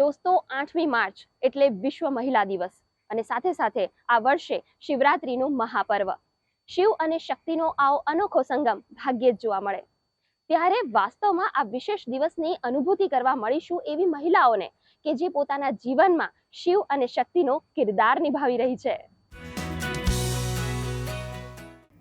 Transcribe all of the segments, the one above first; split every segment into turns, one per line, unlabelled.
દોસ્તો, આઠમી માર્ચ એટલે વિશ્વ મહિલા દિવસ અને સાથે સાથે આ વર્ષે શિવરાત્રીનું મહાપર્વ. શિવ અને શક્તિનો આવો અનોખો સંગમ ભાગ્યે જ જોવા મળે. ત્યારે વાસ્તવમાં આ વિશેષ દિવસની અનુભૂતિ કરવા મળીશું એવી મહિલાઓને કે જે પોતાના જીવનમાં શિવ અને શક્તિનો કિરદાર નિભાવી રહી છે.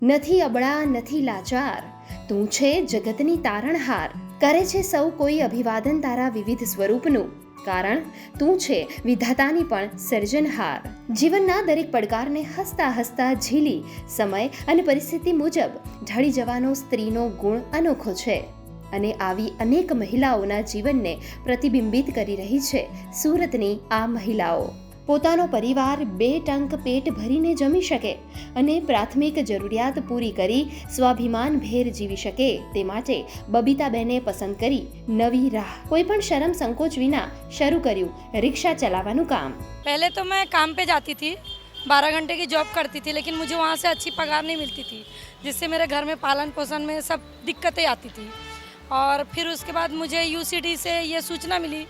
નથી અબળા, નથી લાચાર. તું છે જગતની તારણહાર. કરે છે સૌ કોઈ અભિવાદન તારા વિવિધ સ્વરૂપનું. કારણ તું છે વિધાતાની પણ સર્જનહાર. જીવનના દરેક પડકારને હસતા હસતા ઝીલી, સમય અને પરિસ્થિતિ મુજબ ઢળી જવાનો સ્ત્રીનો ગુણ અનોખો છે અને આવી અનેક મહિલાઓના જીવનને પ્રતિબિંબિત કરી રહી છે સુરતની આ મહિલાઓ. પોતાનો પરિવાર બે ટંક પેટ ભરીને જમી શકે અને પ્રાથમિક જરૂરિયાત પૂરી કરી સ્વાભિમાન ભેર જીવી શકે તે માટે બબીતાબેને પસંદ કરી નવી રાહ કોઈ પણ શરમ સંકોચ વિના શરૂ કર્યું રિક્ષા ચલાવવાનું કામ
पहले तो मैं काम पे जाती थी बारह घंटे की जॉब करती थी लेकिन मुझे वहाँ से अच्छी पगार नहीं मिलती थी जिससे मेरे घर में पालन पोषण में सब दिक्कतें आती थी और फिर उसके बाद मुझे यूसीडी से ये सूचना मिली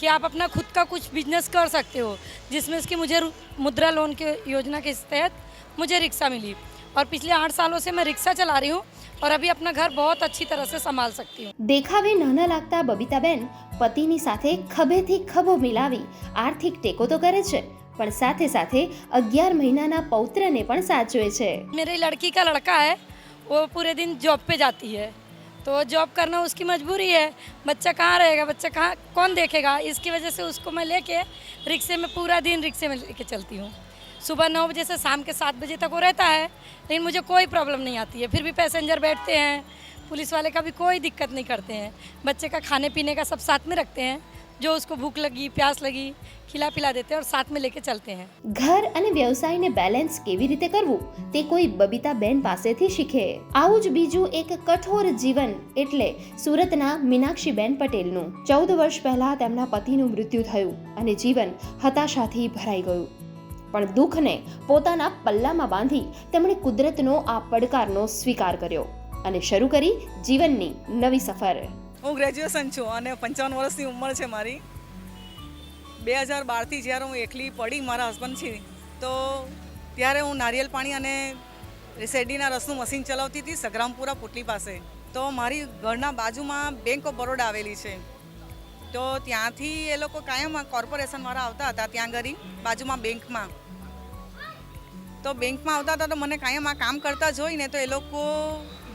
कि आप अपना खुद का कुछ बिजनेस कर सकते हो जिसमें इसकी मुझे रु- मुद्रा लोन के योजना के तहत मुझे रिक्शा मिली और पिछले आठ सालों से मैं रिक्शा चला रही हूँ और अभी अपना घर बहुत अच्छी तरह से संभाल सकती हूँ
દેખાવે નાના લાગતા બબીતાબેન પતિની સાથે ખભેથી ખભો મિલાવી આર્થિક ટેકો તો કરે છે પણ સાથે સાથે અગિયાર મહિનાના પૌત્રને પણ સાચવે છે
मेरी लड़की का लड़का है वो पूरे दिन जॉब पे जाती है तो जॉब करना उसकी मजबूरी है। बच्चा कहाँ रहेगा? बच्चा कहाँ, कौन देखेगा? इसकी वजह से उसको मैं लेके रिक्शे में पूरा दिन रिक्शे में लेके चलती हूँ। सुबह नौ बजे से शाम के सात बजे तक वो रहता है, लेकिन मुझे कोई प्रॉब्लम नहीं आती है। फिर भी पैसेंजर बैठते हैं, पुलिस वाले का भी कोई दिक्कत नहीं करते हैं। बच्चे का खाने पीने का सब साथ में रखते हैं। जो उसको भूख लगी प्यास लगी खिला पिला देते हैं और साथ में लेके चलते हैं
ઘર અને વ્યવસાયને બેલેન્સ કેવી રીતે કરવું તે કોઈ બબીતા બેન પાસેથી શીખે આવું જ બીજું એક કઠોર જીવન એટલે સુરતના મીનાક્ષીબેન પટેલનું ચૌદ વર્ષ પહેલા તેમના પતિનું મૃત્યુ થયું અને જીવન હતાશાથી ભરાઈ ગયું પણ દુઃખને પોતાના પલ્લામાં બાંધી તેમણે કુદરતનો આ પડકારનો સ્વીકાર કર્યો અને શરૂ કરી જીવનની નવી સફર
હું ગ્રેજ્યુએશન છું અને પંચાવન વર્ષની ઉંમર છે મારી. બે હજાર બારથી જ્યારે હું એકલી પડી મારા હસબન્ડ છે તો ત્યારે હું નારિયેલ પાણી અને શેરડીના રસનું મશીન ચલાવતી હતી સગ્રામપુરા પુટલી પાસે. તો મારી ઘરના બાજુમાં બેંક ઓફ બરોડા આવેલી છે. તો ત્યાંથી એ લોકો કાયમ કોર્પોરેશનવાળા આવતા હતા ત્યાં આગળ બાજુમાં બેંકમાં તો બેંકમાં આવતા હતા તો મને કાયમ આ કામ કરતા જોઈને તો એ લોકો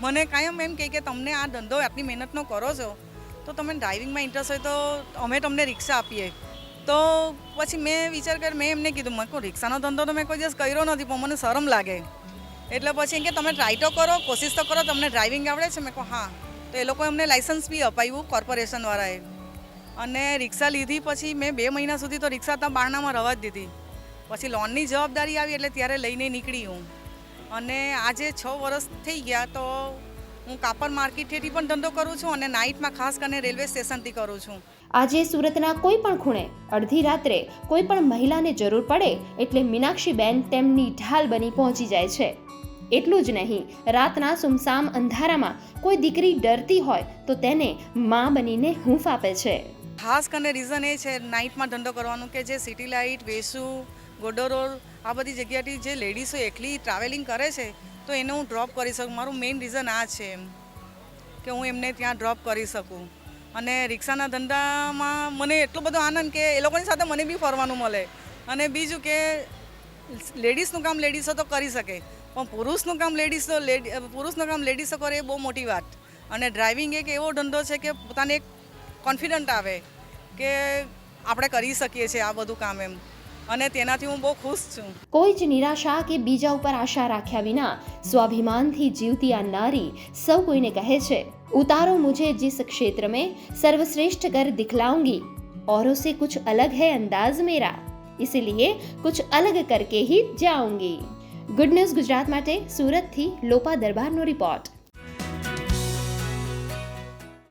મને કાયમ એમ કહે કે તમને આ ધંધો આટલી મહેનતનો કરો છો, તો તમે ડ્રાઇવિંગમાં ઇન્ટરેસ્ટ હોય તો અમે તમને રિક્ષા આપીએ. તો પછી મેં વિચાર કર મેં એમને કીધું મેં કહું, રિક્ષાનો ધંધો તો મેં કોઈ દિવસ કર્યો નથી, પણ મને શરમ લાગે. એટલે પછી કે, તમે ટ્રાય તો કરો, કોશિશ તો કરો, તમને ડ્રાઇવિંગ આવડે છે? મેં કહું, હા. તો એ લોકોએ અમને લાઇસન્સ બી અપાવ્યું કોર્પોરેશનવાળાએ અને રિક્ષા લીધી, પછી મેં બે મહિના સુધી તો રિક્ષા ત્યાં બારણામાં રવા જ દીધી. પછી લોનની જવાબદારી આવી એટલે ત્યારે લઈને નીકળી હું. અને આજે છ વર્ષ થઈ ગયા તો હું કાપડ માર્કેટેથી પણ ધંધો કરું છું અને નાઇટમાં ખાસ કરીને રેલવે સ્ટેશનથી કરું છું.
આજે સુરતના કોઈ પણ ખૂણે અડધી રાત્રે કોઈ પણ મહિલાને જરૂર પડે એટલે મીનાક્ષીબેન તેમની ઢાલ બની પહોંચી જાય છે. એટલું જ નહીં રાતના સુમસામ અંધારામાં કોઈ દીકરી ડરતી હોય તો તેને મા બનીને હૂંફ આપે છે.
ખાસ કરીને રીઝન એ છે નાઇટમાં ધંધો કરવાનું કે જે સિટી લાઇટ વેસુ ગોડોરોડ આ બધી જગ્યાથી જે લેડીઝો એકલી ટ્રાવેલિંગ કરે છે, તો એને હું ડ્રોપ કરી શકું. મારું મેઇન રીઝન આ છે એમ, કે હું એમને ત્યાં ડ્રોપ કરી શકું. અને રિક્ષાના ધંધામાં મને એટલો બધો આનંદ કે એ લોકોની સાથે મને બી ફરવાનું મળે. અને બીજું કે લેડીઝનું કામ લેડીઝો તો કરી શકે. પણ પુરુષનું કામ લેડીઝો પુરુષનું કામ લેડીઝો કરે એ બહુ મોટી વાત. અને ડ્રાઇવિંગ એક એવો ધંધો છે કે પોતાને એક કોન્ફિડન્ટ આવે કે આપણે કરી શકીએ છીએ આ બધું કામ એમ. અને તેનાથી હું બહુ ખુશ છું.
કોઈ જ નિરાશા કે બીજા ઉપર આશા રાખ્યા વિના સ્વાભિમાનથી જીવતી આ નારી સૌ કોઈને કહે છે, ઉતારો મુજે जिस क्षेत्र में सर्वश्रेष्ठ कर दिखलाऊंगी औरों से कुछ अलग है अंदाज मेरा इसीलिए कुछ अलग करके હી જાઉંગી. ગુડ ન્યૂઝ ગુજરાત માટે સુરતથી લોપા દરબારનો રિપોર્ટ